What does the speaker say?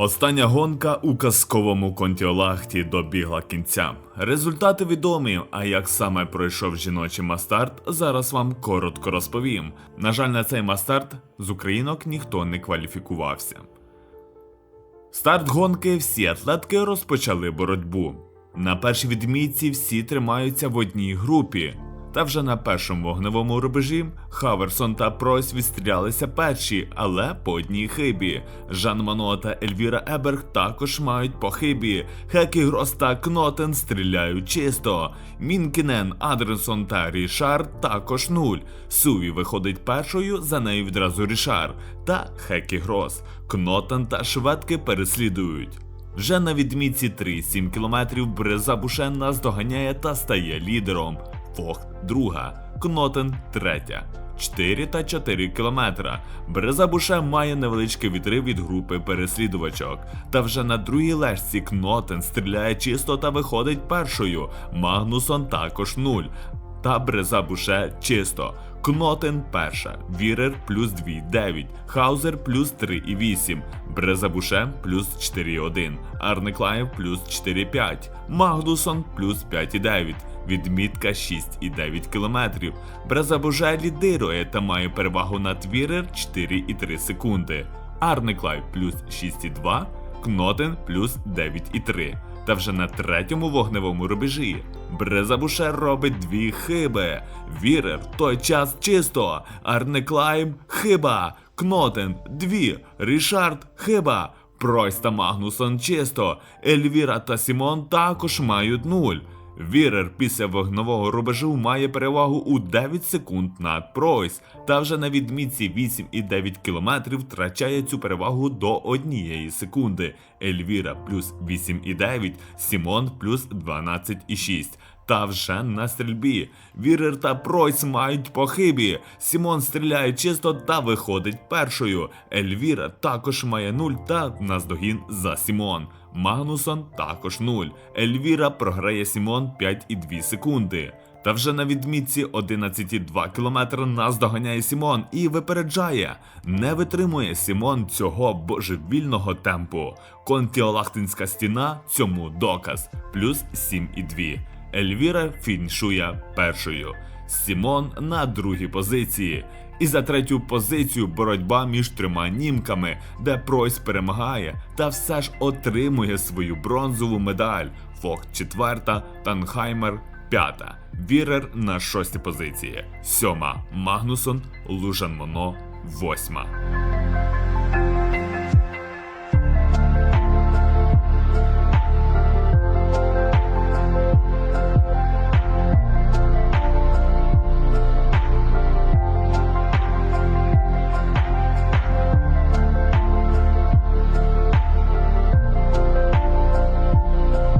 Остання гонка у казковому контіолахті добігла кінця. Результати відомі, а як саме пройшов жіночий мастарт, зараз вам коротко розповім. На жаль, на цей мастарт з українок ніхто не кваліфікувався. Старт гонки всі атлетки розпочали боротьбу. На першій відмітці всі тримаються в одній групі. Та вже на першому вогневому рубежі Хаверсон та Пройс відстрілялися перші, але по одній хибі. Жан Мано та Ельвіра Еберг також мають по хибі. Грос та Кнотен стріляють чисто. Мінкінен, Адренсон та Рішар також нуль. Суві виходить першою, за нею відразу Рішар та Грос. Кнотен та шведки переслідують. Вже на відмітці 3-7 кілометрів Бреза Буше нас та стає лідером. Фохт друга, Кнотен третя. 4 та 4 кілометра. Береза Буше має невеличкий відрив від групи переслідувачок. Та вже на другій лежці Кнотен стріляє чисто та виходить першою. Магнусон також нуль. Та Бреза Буше чисто. Кнотен перша, Вірер плюс 2,9, Хаузер плюс 3,8, Бреза Буше плюс 4,1, Арнеклаєв плюс 4,5, Магнусон плюс 5,9, відмітка 6,9 км. Бреза Буше лідирує та має перевагу над Вірер 4,3 секунди. Арнеклайв плюс 6,2, Кнотен плюс 9,3. Та вже на третьому вогневому рубежі Брезабушер робить дві хиби. Вірер той час чисто. Арнеклайм хиба. Кнотен дві. Рішард хиба. Пройс та Магнусон чисто. Ельвіра та Сімон також мають нуль. Вірер після вогнового рубежу має перевагу у 9 секунд над Пройс, та вже на відмітці 8,9 км втрачає цю перевагу до однієї секунди. Ельвіра плюс 8,9, Сімон плюс 12,6. Та вже на стрільбі. Вірер та Пройс мають по хибі. Сімон стріляє чисто та виходить першою. Ельвіра також має 0 та наздогін за Сімон. Магнусон також 0. Ельвіра програє Сімон 5,2 секунди. Та вже на відмітці 11,2 км нас доганяє Сімон і випереджає. Не витримує Сімон цього божевільного темпу. Контіолахтинська стіна цьому доказ. Плюс 7,2. Ельвіра фінішує першою. Сімон на другій позиції. І за третю позицію боротьба між трьома німками, де Пройс перемагає та все ж отримує свою бронзову медаль. Фохт четверта, Танхаймер п'ята. Вірер на шостій позиції. Сьома Магнусон, Лужан Моно, восьма.